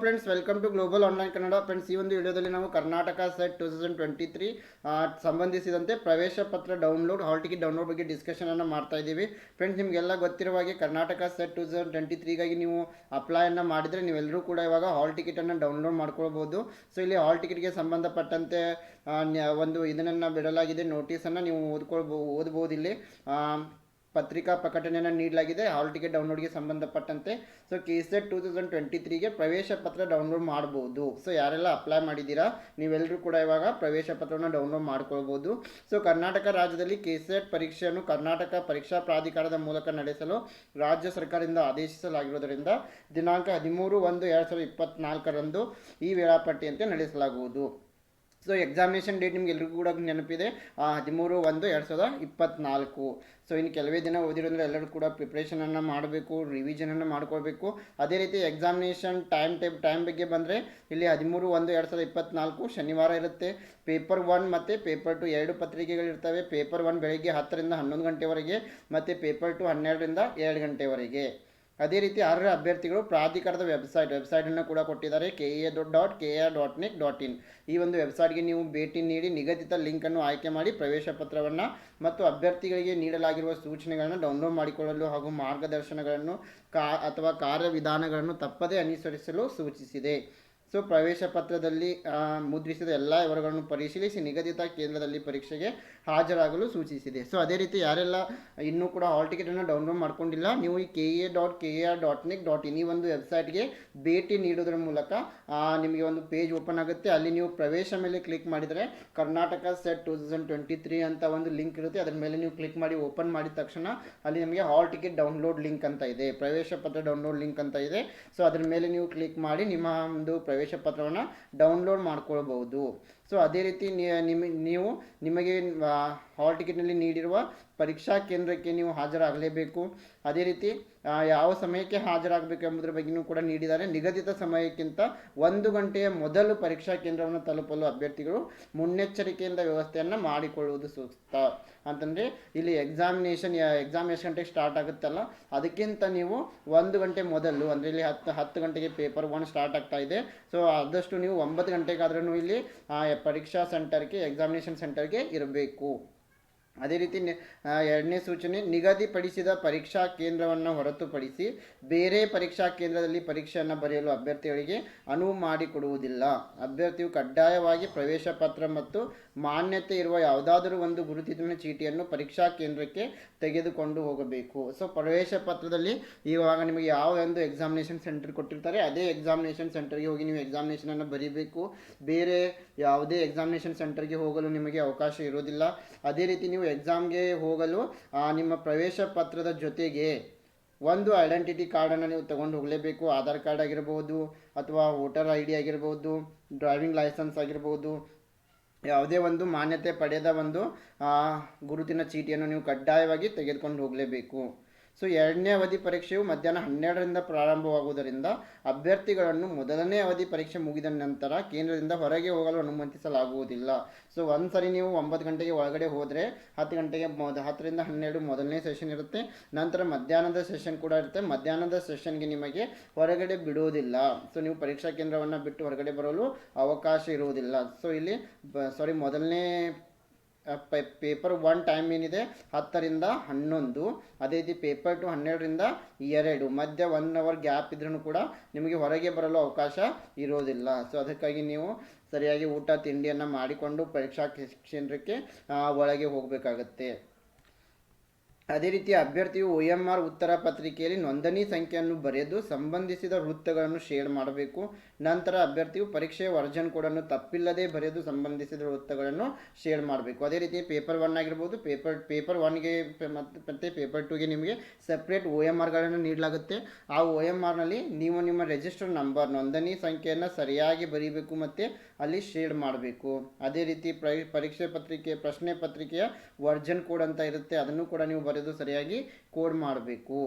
Friends welcome to global online Kannada friends ಈ ಒಂದು ವಿಡಿಯೋದಲ್ಲಿ ನಾವು Karnataka SET two thousand twenty three ಸಂಬಂಧಿಸಿದಂತೆ ಪ್ರವೇಶ ಪತ್ರ ಡೌನ್ಲೋಡ್ ಹಾಲ್ ಟಿಕೆಟ್ ಡೌನ್ಲೋಡ್ ಬಗ್ಗೆ ಡಿಸ್ಕಷನ್ ಅನ್ನು ಮಾಡ್ತಾ ಇದ್ದೀವಿ. ಫ್ರೆಂಡ್ಸ್ ನಿಮಗೆಲ್ಲ ಗೊತ್ತಿರುವ ಹಾಗೆ Karnataka SET two thousand twenty ತ್ರೀಗಾಗಿ ನೀವು ಅಪ್ಲೈಯನ್ನು ಮಾಡಿದರೆ ನೀವೆಲ್ಲರೂ ಕೂಡ ಇವಾಗ ಹಾಲ್ ಟಿಕೆಟನ್ನು ಡೌನ್ಲೋಡ್ ಮಾಡ್ಕೊಳ್ಬೋದು. ಸೊ ಇಲ್ಲಿ ಹಾಲ್ ಟಿಕೆಟ್ಗೆ ಸಂಬಂಧಪಟ್ಟಂತೆ ಒಂದು ಇದನ್ನು ಬಿಡಲಾಗಿದೆ ನೋಟಿಸನ್ನು ನೀವು ಓದ್ಕೊಳ್ಬೋ ಓದ್ಬೋದು ಇಲ್ಲಿ ಪತ್ರಿಕಾ ಪ್ರಕಟಣೆಯನ್ನು ನೀಡಲಾಗಿದೆ. ಹಾಲ್ ಟಿಕೆಟ್ ಡೌನ್ಲೋಡ್ಗೆ ಸಂಬಂಧಪಟ್ಟಂತೆ so K SET two thousand twenty ತ್ರೀಗೆ ಪ್ರವೇಶ ಪತ್ರ ಡೌನ್ಲೋಡ್ ಮಾಡ್ಬೋದು. ಸೊ ಯಾರೆಲ್ಲ ಅಪ್ಲೈ ಮಾಡಿದ್ದೀರಾ? ನೀವೆಲ್ಲರೂ ಕೂಡ ಇವಾಗ ಪ್ರವೇಶ ಪತ್ರವನ್ನು ಡೌನ್ಲೋಡ್ ಮಾಡ್ಕೊಳ್ಬೋದು. ಸೊ ಕರ್ನಾಟಕ ರಾಜ್ಯದಲ್ಲಿ ಕೆ ಸೆಟ್ ಪರೀಕ್ಷೆಯನ್ನು ಕರ್ನಾಟಕ ಪರೀಕ್ಷಾ ಪ್ರಾಧಿಕಾರದ ಮೂಲಕ ನಡೆಸಲು ರಾಜ್ಯ ಸರ್ಕಾರದಿಂದ ಆದೇಶಿಸಲಾಗಿರುವುದರಿಂದ ದಿನಾಂಕ ಹದಿಮೂರು ಒಂದು ಎರಡು ಸಾವಿರದ ಇಪ್ಪತ್ತ್ನಾಲ್ಕರಂದು ಈ ವೇಳಾಪಟ್ಟಿಯಂತೆ ನಡೆಸಲಾಗುವುದು. ಸೊ ಎಕ್ಸಾಮಿನೇಷನ್ ಡೇಟ್ ನಿಮ್ಗೆ ಎಲ್ರಿಗೂ ಕೂಡ ನೆನಪಿದೆ. ಹದಿಮೂರು ಒಂದು ಎರಡು ಸಾವಿರದ ಇಪ್ಪತ್ತ್ನಾಲ್ಕು ಸೊ ಇನ್ನು ಕೆಲವೇ ದಿನ ಓದಿರೋದ್ರೆ ಎಲ್ಲರೂ ಕೂಡ ಪ್ರಿಪ್ರೇಷನನ್ನು ಮಾಡಬೇಕು ರಿವಿಷನನ್ನು ಮಾಡ್ಕೋಬೇಕು ಅದೇ ರೀತಿ ಎಕ್ಸಾಮಿನೇಷನ್ ಟೈಮ್ ಟೈಪ್ ಟೈಮ್ ಬಗ್ಗೆ ಬಂದರೆ ಇಲ್ಲಿ ಹದಿಮೂರು ಒಂದು ಎರಡು ಸಾವಿರದ ಇಪ್ಪತ್ನಾಲ್ಕು ಶನಿವಾರ ಇರುತ್ತೆ. ಪೇಪರ್ ಒನ್ ಮತ್ತು ಪೇಪರ್ ಟು ಎರಡು ಪತ್ರಿಕೆಗಳಿರ್ತವೆ ಪೇಪರ್ ಒನ್ ಬೆಳಗ್ಗೆ ಹತ್ತರಿಂದ ಹನ್ನೊಂದು ಗಂಟೆವರೆಗೆ ಮತ್ತು ಪೇಪರ್ ಟು ಹನ್ನೆರಡರಿಂದ ಎರಡು ಗಂಟೆವರೆಗೆ. ಅದೇ ರೀತಿ ಅರ್ಹ ಅಭ್ಯರ್ಥಿಗಳು ಪ್ರಾಧಿಕಾರದ ವೆಬ್ಸೈಟ್, ವೆಬ್ಸೈಟನ್ನು ಕೂಡ ಕೊಟ್ಟಿದ್ದಾರೆ, K A dot K A dot nic dot in. ಈ ಒಂದು ವೆಬ್ಸೈಟ್ಗೆ ನೀವು ಭೇಟಿ ನೀಡಿ ನಿಗದಿತ ಲಿಂಕನ್ನು ಆಯ್ಕೆ ಮಾಡಿ ಪ್ರವೇಶ ಪತ್ರವನ್ನು ಮತ್ತು ಅಭ್ಯರ್ಥಿಗಳಿಗೆ ನೀಡಲಾಗಿರುವ ಸೂಚನೆಗಳನ್ನು ಡೌನ್ಲೋಡ್ ಮಾಡಿಕೊಳ್ಳಲು ಹಾಗೂ ಮಾರ್ಗದರ್ಶನಗಳನ್ನು ಕಾ ಅಥವಾ ಕಾರ್ಯವಿಧಾನಗಳನ್ನು ತಪ್ಪದೇ ಅನುಸರಿಸಲು ಸೂಚಿಸಿದೆ. ಸೊ ಪ್ರವೇಶ ಪತ್ರದಲ್ಲಿ ಮುದ್ರಿಸಿದ ಎಲ್ಲ ವಿವರಗಳನ್ನು ಪರಿಶೀಲಿಸಿ ನಿಗದಿತ ಕೇಂದ್ರದಲ್ಲಿ ಪರೀಕ್ಷೆಗೆ ಹಾಜರಾಗಲು ಸೂಚಿಸಿದೆ. ಸೊ ಅದೇ ರೀತಿ ಯಾರೆಲ್ಲ ಇನ್ನೂ ಕೂಡ ಹಾಲ್ ಟಿಕೆಟನ್ನು ಡೌನ್ಲೋಡ್ ಮಾಡ್ಕೊಂಡಿಲ್ಲ, ನೀವು ಈ K A dot K A R dot nic dot in ಈ ಒಂದು ವೆಬ್ಸೈಟ್ಗೆ ಭೇಟಿ ನೀಡೋದ್ರ ಮೂಲಕ ನಿಮಗೆ ಒಂದು ಪೇಜ್ ಓಪನ್ ಆಗುತ್ತೆ. ಅಲ್ಲಿ ನೀವು ಪ್ರವೇಶ ಮೇಲೆ ಕ್ಲಿಕ್ ಮಾಡಿದರೆ Karnataka SET two thousand twenty three ಅಂತ ಒಂದು ಲಿಂಕ್ ಇರುತ್ತೆ. ಅದರ ಮೇಲೆ ನೀವು ಕ್ಲಿಕ್ ಮಾಡಿ ಓಪನ್ ಮಾಡಿದ ತಕ್ಷಣ ಅಲ್ಲಿ ನಿಮಗೆ ಹಾಲ್ ಟಿಕೆಟ್ ಡೌನ್ಲೋಡ್ ಲಿಂಕ್ ಅಂತ ಇದೆ, ಪ್ರವೇಶ ಪತ್ರ ಡೌನ್ಲೋಡ್ ಲಿಂಕ್ ಅಂತ ಇದೆ. ಸೊ ಅದರ ಮೇಲೆ ನೀವು ಕ್ಲಿಕ್ ಮಾಡಿ, ನಿಮ್ಮ ಒಂದು ಪತ್ರವನ್ನು ಡೌನ್ಲೋಡ್ ಮಾಡ್ಕೊಳ್ಬಹುದು. ಸೊ ಅದೇ ರೀತಿ ನೀವು ನಿಮಗೆ ಹಾಲ್ ಟಿಕೆಟ್ನಲ್ಲಿ ನೀಡಿರುವ ಪರೀಕ್ಷಾ ಕೇಂದ್ರಕ್ಕೆ ನೀವು ಹಾಜರಾಗಲೇಬೇಕು. ಅದೇ ರೀತಿ ಯಾವ ಸಮಯಕ್ಕೆ ಹಾಜರಾಗಬೇಕು ಎಂಬುದರ ಬಗ್ಗೆಯೂ ಕೂಡ ನೀಡಿದ್ದಾರೆ. ನಿಗದಿತ ಸಮಯಕ್ಕಿಂತ ಒಂದು ಗಂಟೆಯ ಮೊದಲು ಪರೀಕ್ಷಾ ಕೇಂದ್ರವನ್ನು ತಲುಪಲು ಅಭ್ಯರ್ಥಿಗಳು ಮುನ್ನೆಚ್ಚರಿಕೆಯಿಂದ ವ್ಯವಸ್ಥೆಯನ್ನು ಮಾಡಿಕೊಳ್ಳುವುದು ಸೂಕ್ತ. ಅಂತಂದರೆ, ಇಲ್ಲಿ ಎಕ್ಸಾಮಿನೇಷನ್ ಎಕ್ಸಾಮ್ ಎಷ್ಟು ಗಂಟೆಗೆ ಸ್ಟಾರ್ಟ್ ಆಗುತ್ತಲ್ಲ, ಅದಕ್ಕಿಂತ ನೀವು ಒಂದು ಗಂಟೆ ಮೊದಲು, ಅಂದರೆ ಇಲ್ಲಿ ಹತ್ತು ಹತ್ತು ಗಂಟೆಗೆ ಪೇಪರ್ ಒನ್ ಸ್ಟಾರ್ಟ್ ಆಗ್ತಾ ಇದೆ. ಸೊ ಆದಷ್ಟು ನೀವು ಒಂಬತ್ತು ಗಂಟೆಗಾದ್ರೂ ಇಲ್ಲಿ ಪರೀಕ್ಷಾ ಸೆಂಟರ್ಗೆ ಎಕ್ಸಾಮಿನೇಷನ್ ಸೆಂಟರ್ಗೆ ಇರಬೇಕು. ಅದೇ ರೀತಿ ಎರಡನೇ ಸೂಚನೆ, ನಿಗದಿಪಡಿಸಿದ ಪರೀಕ್ಷಾ ಕೇಂದ್ರವನ್ನು ಹೊರತುಪಡಿಸಿ ಬೇರೆ ಪರೀಕ್ಷಾ ಕೇಂದ್ರದಲ್ಲಿ ಪರೀಕ್ಷೆಯನ್ನು ಬರೆಯಲು ಅಭ್ಯರ್ಥಿಗಳಿಗೆ ಅನುವು ಮಾಡಿಕೊಡುವುದಿಲ್ಲ. ಅಭ್ಯರ್ಥಿಯು ಕಡ್ಡಾಯವಾಗಿ ಪ್ರವೇಶ ಪತ್ರ ಮತ್ತು ಮಾನ್ಯತೆ ಇರುವ ಯಾವುದಾದರೂ ಒಂದು ಗುರುತಿನ ಚೀಟಿಯನ್ನು ಪರೀಕ್ಷಾ ಕೇಂದ್ರಕ್ಕೆ ತೆಗೆದುಕೊಂಡು ಹೋಗಬೇಕು. ಸೊ, ಪ್ರವೇಶ ಪತ್ರದಲ್ಲಿ ಇವಾಗ ನಿಮಗೆ ಯಾವ ಒಂದು ಎಕ್ಸಾಮಿನೇಷನ್ ಸೆಂಟರ್ ಕೊಟ್ಟಿರ್ತಾರೆ, ಅದೇ ಎಕ್ಸಾಮಿನೇಷನ್ ಸೆಂಟರ್ಗೆ ಹೋಗಿ ನೀವು ಎಕ್ಸಾಮಿನೇಷನನ್ನು ಬರೀಬೇಕು. ಬೇರೆ ಯಾವುದೇ ಎಕ್ಸಾಮಿನೇಷನ್ ಸೆಂಟರ್ಗೆ ಹೋಗಲು ನಿಮಗೆ ಅವಕಾಶ ಇರೋದಿಲ್ಲ ಅದೇ ರೀತಿ ನೀವು ಎಕ್ಸಾಮ್ಗೆ ಹೋಗಲು ನಿಮ್ಮ ಪ್ರವೇಶ ಪತ್ರದ ಜೊತೆಗೆ ಒಂದು ಐಡೆಂಟಿಟಿ ಕಾರ್ಡನ್ನು ನೀವು ತಗೊಂಡು ಹೋಗಲೇಬೇಕು. ಆಧಾರ್ ಕಾರ್ಡ್ ಆಗಿರ್ಬೋದು ಅಥವಾ ವೋಟರ್ ಐ ಡಿ ಆಗಿರ್ಬೋದು ಡ್ರೈವಿಂಗ್ ಲೈಸೆನ್ಸ್ ಆಗಿರ್ಬೋದು, ಯಾವುದೇ ಒಂದು ಮಾನ್ಯತೆ ಪಡೆದ ಒಂದು ಗುರುತಿನ ಚೀಟಿಯನ್ನು ನೀವು ಕಡ್ಡಾಯವಾಗಿ ತೆಗೆದುಕೊಂಡು ಹೋಗಲೇಬೇಕು. ಸೊ ಎರಡನೇ ಅವಧಿ ಪರೀಕ್ಷೆಯು ಮಧ್ಯಾಹ್ನ ಹನ್ನೆರಡರಿಂದ ಪ್ರಾರಂಭವಾಗುವುದರಿಂದ ಅಭ್ಯರ್ಥಿಗಳನ್ನು ಮೊದಲನೇ ಅವಧಿ ಪರೀಕ್ಷೆ ಮುಗಿದ ನಂತರ ಕೇಂದ್ರದಿಂದ ಹೊರಗೆ ಹೋಗಲು ಅನುಮತಿಸಲಾಗುವುದಿಲ್ಲ. ಸೊ ಒಂದು ಸರಿ ನೀವು ಒಂಬತ್ತು ಗಂಟೆಗೆ ಒಳಗಡೆ ಹೋದರೆ ಹತ್ತು ಗಂಟೆಗೆ ಮೊದ ಹತ್ತರಿಂದ ಹನ್ನೆರಡು ಮೊದಲನೇ ಸೆಷನ್ ಇರುತ್ತೆ. ನಂತರ ಮಧ್ಯಾಹ್ನದ ಸೆಷನ್ ಕೂಡ ಇರುತ್ತೆ. ಮಧ್ಯಾಹ್ನದ ಸೆಷನ್ಗೆ ನಿಮಗೆ ಹೊರಗಡೆ ಬಿಡುವುದಿಲ್ಲ. ಸೊ ನೀವು ಪರೀಕ್ಷಾ ಕೇಂದ್ರವನ್ನು ಬಿಟ್ಟು ಹೊರಗಡೆ ಬರಲು ಅವಕಾಶ ಇರುವುದಿಲ್ಲ. ಸೊ ಇಲ್ಲಿ ಸಾರಿ ಮೊದಲನೇ ಪೇಪರ್ ಒನ್ ಟೈಮ್ ಏನಿದೆ? ಹತ್ತರಿಂದ ಹನ್ನೊಂದು. ಅದೇ ರೀತಿ ಪೇಪರ್ ಟು ಹನ್ನೆರಡರಿಂದ ಎರಡು. ಮಧ್ಯ ಒನ್ ಅವರ್ ಗ್ಯಾಪ್ ಇದ್ರೂ ಕೂಡ ನಿಮಗೆ ಹೊರಗೆ ಬರಲು ಅವಕಾಶ ಇರೋದಿಲ್ಲ. ಸೊ ಅದಕ್ಕಾಗಿ ನೀವು ಸರಿಯಾಗಿ ಊಟ, ತಿಂಡಿಯನ್ನು ಮಾಡಿಕೊಂಡು ಪರೀಕ್ಷಾ ಕೇಂದ್ರಕ್ಕೆ ಒಳಗೆ ಹೋಗಬೇಕಾಗತ್ತೆ. ಅದೇ ರೀತಿ ಅಭ್ಯರ್ಥಿಯು ಒ ಎಂ ಆರ್ ಉತ್ತರ ಪತ್ರಿಕೆಯಲ್ಲಿ ನೋಂದಣಿ ಸಂಖ್ಯೆಯನ್ನು ಬರೆದು ಸಂಬಂಧಿಸಿದ ವೃತ್ತಗಳನ್ನು ಶೇರ್ ಮಾಡಬೇಕು. ನಂತರ ಅಭ್ಯರ್ಥಿಯು ಪರೀಕ್ಷೆಯ ವರ್ಜನ್ ಕೋಡನ್ನು ತಪ್ಪಿಲ್ಲದೆ ಬರೆದು ಸಂಬಂಧಿಸಿದ ವೃತ್ತಗಳನ್ನು ಶೇರ್ ಮಾಡಬೇಕು. ಅದೇ ರೀತಿ ಪೇಪರ್ ಒನ್ ಆಗಿರ್ಬೋದು, ಪೇಪರ್ ಪೇಪರ್ ಒನ್ಗೆ ಮತ್ತು ಪೇಪರ್ ಟೂಗೆ ನಿಮಗೆ ಸಪ್ರೇಟ್ ಓ ಎಂ ಆರ್ಗಳನ್ನು ನೀಡಲಾಗುತ್ತೆ. ಆ ಒ ಎಂ ಆರ್ನಲ್ಲಿ ನೀವು ನಿಮ್ಮ ರಿಜಿಸ್ಟರ್ ನಂಬರ್ ನೋಂದಣಿ ಸಂಖ್ಯೆಯನ್ನು ಸರಿಯಾಗಿ ಬರೀಬೇಕು ಮತ್ತು ಅಲ್ಲಿ ಶೇರ್ ಮಾಡಬೇಕು. ಅದೇ ರೀತಿ ಪ್ರೈ, ಪರೀಕ್ಷೆ ಪತ್ರಿಕೆ, ಪ್ರಶ್ನೆ ಪತ್ರಿಕೆಯ ವರ್ಜನ್ ಕೋಡ್ ಅಂತ ಇರುತ್ತೆ, ಅದನ್ನು ಕೂಡ ನೀವು ಬರೆದು ಸರಿಯಾಗಿ ಕೋಡ್ ಮಾಡಬೇಕು.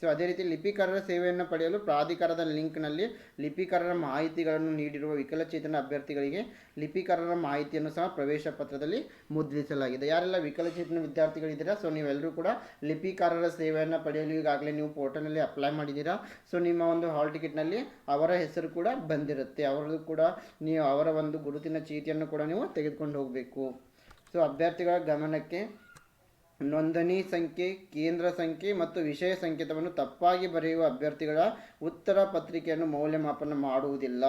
ಸೊ ಅದೇ ರೀತಿ ಲಿಪಿಕಾರರ ಸೇವೆಯನ್ನು ಪಡೆಯಲು ಪ್ರಾಧಿಕಾರದ ಲಿಂಕ್ನಲ್ಲಿ ಲಿಪಿಕಾರರ ಮಾಹಿತಿಗಳನ್ನು ನೀಡಿರುವ ವಿಕಲಚೇತನ ಅಭ್ಯರ್ಥಿಗಳಿಗೆ ಲಿಪಿಕಾರರ ಮಾಹಿತಿಯನ್ನು ಸಹ ಪ್ರವೇಶ ಪತ್ರದಲ್ಲಿ ಮುದ್ರಿಸಲಾಗಿದೆ. ಯಾರೆಲ್ಲ ವಿಕಲಚೇತನ ವಿದ್ಯಾರ್ಥಿಗಳಿದ್ದೀರಾ? ಸೊ ನೀವೆಲ್ಲರೂ ಕೂಡ ಲಿಪಿಕಾರರ ಸೇವೆಯನ್ನು ಪಡೆಯಲು ಈಗಾಗಲೇ ನೀವು ಪೋರ್ಟಲ್ನಲ್ಲಿ ಅಪ್ಲೈ ಮಾಡಿದ್ದೀರಾ? ಸೊ ನಿಮ್ಮ ಒಂದು ಹಾಲ್ ಟಿಕೆಟ್ನಲ್ಲಿ ಅವರ ಹೆಸರು ಕೂಡ ಬಂದಿರುತ್ತೆ. ಅವರದ್ದು ಕೂಡ ನೀವು ಅವರ ಒಂದು ಗುರುತಿನ ಚೀಟಿಯನ್ನು ಕೂಡ ನೀವು ತೆಗೆದುಕೊಂಡು ಹೋಗಬೇಕು. ಸೊ ಅಭ್ಯರ್ಥಿಗಳ ಗಮನಕ್ಕೆ ನೋಂದಣಿ ಸಂಖ್ಯೆ ಕೇಂದ್ರ ಸಂಖ್ಯೆ ಮತ್ತು ವಿಷಯ ಸಂಕೇತವನ್ನು ತಪ್ಪಾಗಿ ಬರೆಯುವ ಅಭ್ಯರ್ಥಿಗಳ ಉತ್ತರ ಪತ್ರಿಕೆಯನ್ನು ಮೌಲ್ಯಮಾಪನ ಮಾಡುವುದಿಲ್ಲ.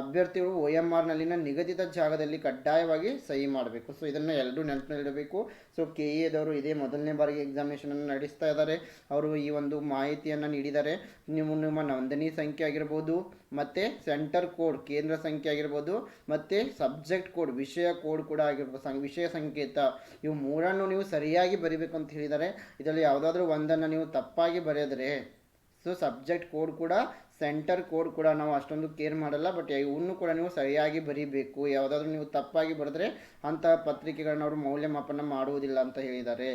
ಅಭ್ಯರ್ಥಿಗಳು ಒ ಎಂ ಆರ್ನಲ್ಲಿನ ನಿಗದಿತ ಜಾಗದಲ್ಲಿ ಕಡ್ಡಾಯವಾಗಿ ಸಹಿ ಮಾಡಬೇಕು. ಸೊ ಇದನ್ನು ಎಲ್ಲರೂ ನೆನಪಿನಲ್ಲಿಡಬೇಕು. ಸೊ ಕೆ ಎದವರು ಇದೇ ಮೊದಲನೇ ಬಾರಿಗೆ ಎಕ್ಸಾಮಿನೇಷನನ್ನು ನಡೆಸ್ತಾ ಇದ್ದಾರೆ. ಅವರು ಈ ಒಂದು ಮಾಹಿತಿಯನ್ನು ನೀಡಿದ್ದಾರೆ. ನೀವು ನಿಮ್ಮ ನೋಂದಣಿ ಸಂಖ್ಯೆ ಆಗಿರ್ಬೋದು, ಮತ್ತು ಸೆಂಟರ್ ಕೋಡ್, ಕೇಂದ್ರ ಸಂಖ್ಯೆ ಆಗಿರ್ಬೋದು, ಮತ್ತು ಸಬ್ಜೆಕ್ಟ್ ಕೋಡ್, ವಿಷಯ ಕೋಡ್ ಕೂಡ ಆಗಿರ್ಬೋದು ವಿಷಯ ಸಂಕೇತ. ಇವು ಮೂರನ್ನು ನೀವು ಸರಿಯಾಗಿ ಬರಿಬೇಕು ಅಂತ ಹೇಳಿದ್ದಾರೆ. ಇದರಲ್ಲಿ ಯಾವುದಾದ್ರೂ ಒಂದನ್ನು ನೀವು ತಪ್ಪಾಗಿ ಬರೆದರೆ ಸೊ ಸಬ್ಜೆಕ್ಟ್ ಕೋಡ್ ಕೂಡ, ಸೆಂಟರ್ ಕೋಡ್ ಕೂಡ ನಾವು ಅಷ್ಟೊಂದು ಕೇರ್ ಮಾಡಲ್ಲ, ಬಟ್ ಇವನ್ನು ಕೂಡ ನೀವು ಸರಿಯಾಗಿ ಬರೀಬೇಕು. ಯಾವುದಾದ್ರೂ ನೀವು ತಪ್ಪಾಗಿ ಬರೆದ್ರೆ ಅಂತಹ ಪತ್ರಿಕೆಗಳನ್ನ ಅವರು ಮೌಲ್ಯಮಾಪನ ಮಾಡುವುದಿಲ್ಲ ಅಂತ ಹೇಳಿದ್ದಾರೆ.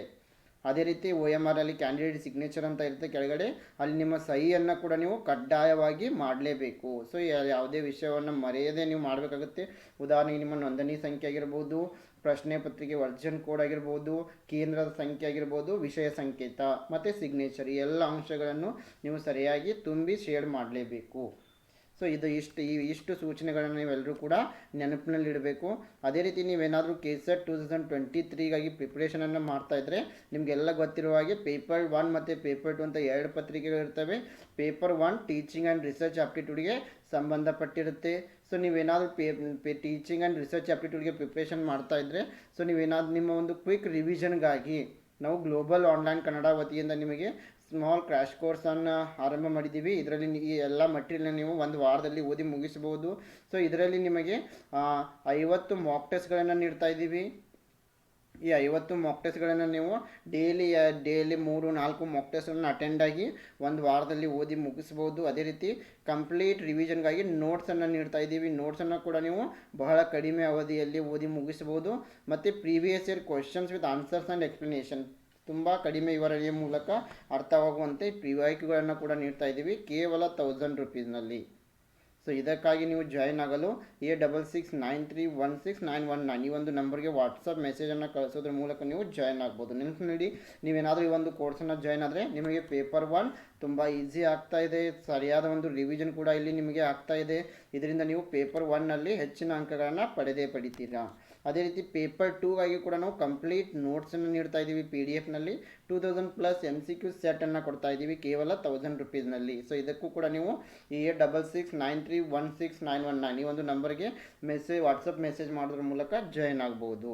ಅದೇ ರೀತಿ ಒ ಎಂ ಆರ್ ಅಲ್ಲಿ ಕ್ಯಾಂಡಿಡೇಟ್ ಸಿಗ್ನೇಚರ್ ಅಂತ ಇರುತ್ತೆ ಕೆಳಗಡೆ, ಅಲ್ಲಿ ನಿಮ್ಮ ಸಹಿಯನ್ನು ಕೂಡ ನೀವು ಕಡ್ಡಾಯವಾಗಿ ಮಾಡಲೇಬೇಕು. ಸೊ ಯಾವುದೇ ವಿಷಯವನ್ನು ಮರೆಯದೆ ನೀವು ಮಾಡಬೇಕಾಗುತ್ತೆ. ಉದಾಹರಣೆಗೆ ನಿಮ್ಮ ನೋಂದಣಿ ಸಂಖ್ಯೆ ಆಗಿರ್ಬೋದು ಪ್ರಶ್ನೆ ಪತ್ರಿಕೆ ವರ್ಜನ್ ಕೋಡ್ ಆಗಿರ್ಬೋದು, ಕೇಂದ್ರದ ಸಂಖ್ಯೆ ಆಗಿರ್ಬೋದು, ವಿಷಯ ಸಂಕೇತ ಮತ್ತು ಸಿಗ್ನೇಚರ್ ಎಲ್ಲ ಅಂಶಗಳನ್ನು ನೀವು ಸರಿಯಾಗಿ ತುಂಬಿ ಶೇರ್ ಮಾಡಲೇಬೇಕು. ಸೊ ಇದು ಇಷ್ಟು, ಈ ಇಷ್ಟು ಸೂಚನೆಗಳನ್ನು ನೀವೆಲ್ಲರೂ ಕೂಡ ನೆನಪಿನಲ್ಲಿಡಬೇಕು ಅದೇ ರೀತಿ ನೀವೇನಾದರೂ K SET two thousand twenty ತ್ರೀಗಾಗಿ ಪ್ರಿಪ್ರೇಷನನ್ನು ಮಾಡ್ತಾ ಇದ್ದರೆ ನಿಮಗೆಲ್ಲ ಗೊತ್ತಿರುವ ಹಾಗೆ ಪೇಪರ್ ಒನ್ ಮತ್ತು ಪೇಪರ್ ಟು ಅಂತ ಎರಡು ಪತ್ರಿಕೆಗಳು ಇರ್ತವೆ. Paper one teaching and research ಆಪ್ಟಿಟ್ಯೂಡ್ಗೆ ಸಂಬಂಧಪಟ್ಟಿರುತ್ತೆ. ಸೊ ನೀವೇನಾದರೂ ಪೇ ಪೇ ಟೀಚಿಂಗ್ ಆ್ಯಂಡ್ ರಿಸರ್ಚ್ ಆಪ್ಟಿಟ್ಯೂಡ್ಗೆ ಪ್ರಿಪ್ರೇಷನ್ ಮಾಡ್ತಾ ಇದ್ದರೆ ಸೊ ನೀವೇನಾದ್ರು ನಿಮ್ಮ ಒಂದು ಕ್ವಿಕ್ ರಿವಿಷನ್ಗಾಗಿ ನಾವು ಗ್ಲೋಬಲ್ ಆನ್ಲೈನ್ ಕನ್ನಡ ವತಿಯಿಂದ ನಿಮಗೆ ಸ್ಮಾಲ್ ಕ್ರ್ಯಾಶ್ ಕೋರ್ಸನ್ನು ಆರಂಭ ಮಾಡಿದ್ದೀವಿ. ಇದರಲ್ಲಿ ಈ ಎಲ್ಲ ಮಟೀರಿಯಲ್ನ ನೀವು ಒಂದು ವಾರದಲ್ಲಿ ಓದಿ ಮುಗಿಸ್ಬೋದು. ಸೊ ಇದರಲ್ಲಿ ನಿಮಗೆ ಐವತ್ತು ಮಾಕ್ ಟೆಸ್ಟ್ಗಳನ್ನು ನೀಡ್ತಾ ಇದ್ದೀವಿ. ಈ ಐವತ್ತು ಮಾಕ್ ಟೆಸ್ಟ್ಗಳನ್ನು ನೀವು ಡೈಲಿ ಡೈಲಿ ಮೂರು, ನಾಲ್ಕು ಮಾಕ್ ಟೆಸ್ಟ್ಗಳನ್ನ ಅಟೆಂಡ್ ಆಗಿ ಒಂದು ವಾರದಲ್ಲಿ ಓದಿ ಮುಗಿಸ್ಬೋದು. ಅದೇ ರೀತಿ ಕಂಪ್ಲೀಟ್ ರಿವಿಷನ್ಗಾಗಿ ನೋಟ್ಸನ್ನು ನೀಡ್ತಾ ಇದ್ದೀವಿ. ನೋಟ್ಸನ್ನು ಕೂಡ ನೀವು ಬಹಳ ಕಡಿಮೆ ಅವಧಿಯಲ್ಲಿ ಓದಿ ಮುಗಿಸ್ಬೋದು. ಮತ್ತು previous year questions with answers and explanation ತುಂಬ ಕಡಿಮೆ ವಿವರಣೆಯ ಮೂಲಕ ಅರ್ಥವಾಗುವಂತೆ ಪ್ರಿವಾಯ್ಕ್ಗಳನ್ನು ಕೂಡ ನೀಡ್ತಾ ಇದ್ದೀವಿ. ಕೇವಲ ತೌಸಂಡ್ ರುಪೀಸ್ನಲ್ಲಿ ಸೊ ಇದಕ್ಕಾಗಿ ನೀವು ಜಾಯ್ನ್ ಆಗಲು A double six nine three one six nine one nine ಈ ಒಂದು ನಂಬರ್ಗೆ ವಾಟ್ಸಪ್ ಮೆಸೇಜನ್ನು ಕಳಿಸೋದ್ರ ಮೂಲಕ ನೀವು ಜಾಯ್ನ್ ಆಗ್ಬೋದು. ನೆನಪು ನೀಡಿ, ನೀವೇನಾದರೂ ಈ ಒಂದು ಕೋರ್ಸನ್ನು ಜಾಯ್ನ್ ಆದರೆ ನಿಮಗೆ ಪೇಪರ್ ಒನ್ ತುಂಬ ಈಸಿ ಆಗ್ತಾ ಇದೆ. ಸರಿಯಾದ ಒಂದು ರಿವಿಷನ್ ಕೂಡ ಇಲ್ಲಿ ನಿಮಗೆ ಆಗ್ತಾ ಇದೆ. ಇದರಿಂದ ನೀವು ಪೇಪರ್ ಒನ್ನಲ್ಲಿ ಹೆಚ್ಚಿನ ಅಂಕಗಳನ್ನು ಪಡೆದೇ ಪಡಿತೀರಾ? ಅದೇ ರೀತಿ ಪೇಪರ್ ಟೂಗಾಗಿ ಕೂಡ ನಾವು ಕಂಪ್ಲೀಟ್ ನೋಟ್ಸನ್ನು ನೀಡ್ತಾ ಇದ್ದೀವಿ P D ಎಫ್ನಲ್ಲಿ two thousand plus M C Q ಸೆಟನ್ನು ಕೊಡ್ತಾ ಇದ್ದೀವಿ ಕೇವಲ ತೌಸಂಡ್ ರುಪೀಸ್ನಲ್ಲಿ ಸೊ ಇದಕ್ಕೂ ಕೂಡ ನೀವು A double six nine three one six nine one nine ಈ ಒಂದು ನಂಬರ್ಗೆ ಮೆಸೇಜ್ ವಾಟ್ಸಪ್ ಮೆಸೇಜ್ ಮಾಡೋದ್ರ ಮೂಲಕ ಜಾಯ್ನ್ ಆಗ್ಬೋದು.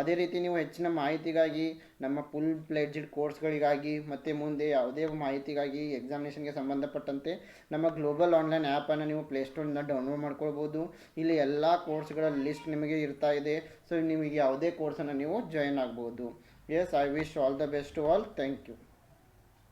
ಅದೇ ರೀತಿ ನೀವು ಹೆಚ್ಚಿನ ಮಾಹಿತಿಗಾಗಿ ನಮ್ಮ ಫುಲ್ ಪ್ಲೇಜ್ಡ್ ಕೋರ್ಸ್ಗಳಿಗಾಗಿ ಮತ್ತು ಮುಂದೆ ಯಾವುದೇ ಮಾಹಿತಿಗಾಗಿ ಎಕ್ಸಾಮಿನೇಷನ್ಗೆ ಸಂಬಂಧಪಟ್ಟಂತೆ ನಮ್ಮ ಗ್ಲೋಬಲ್ ಆನ್ಲೈನ್ ಆ್ಯಪನ್ನು ನೀವು ಪ್ಲೇಸ್ಟೋರಿಂದ ಡೌನ್ಲೋಡ್ ಮಾಡ್ಕೊಳ್ಬೋದು. ಇಲ್ಲಿ ಎಲ್ಲ ಕೋರ್ಸ್ಗಳ ಲಿಸ್ಟ್ ನಿಮಗೆ ಇರ್ತಾ ಇದೆ. ಸೊ ನಿಮಗೆ ಯಾವುದೇ ಕೋರ್ಸನ್ನು ನೀವು ಜಾಯಿನ್ ಆಗ್ಬೋದು. Yes I wish all the best all thank you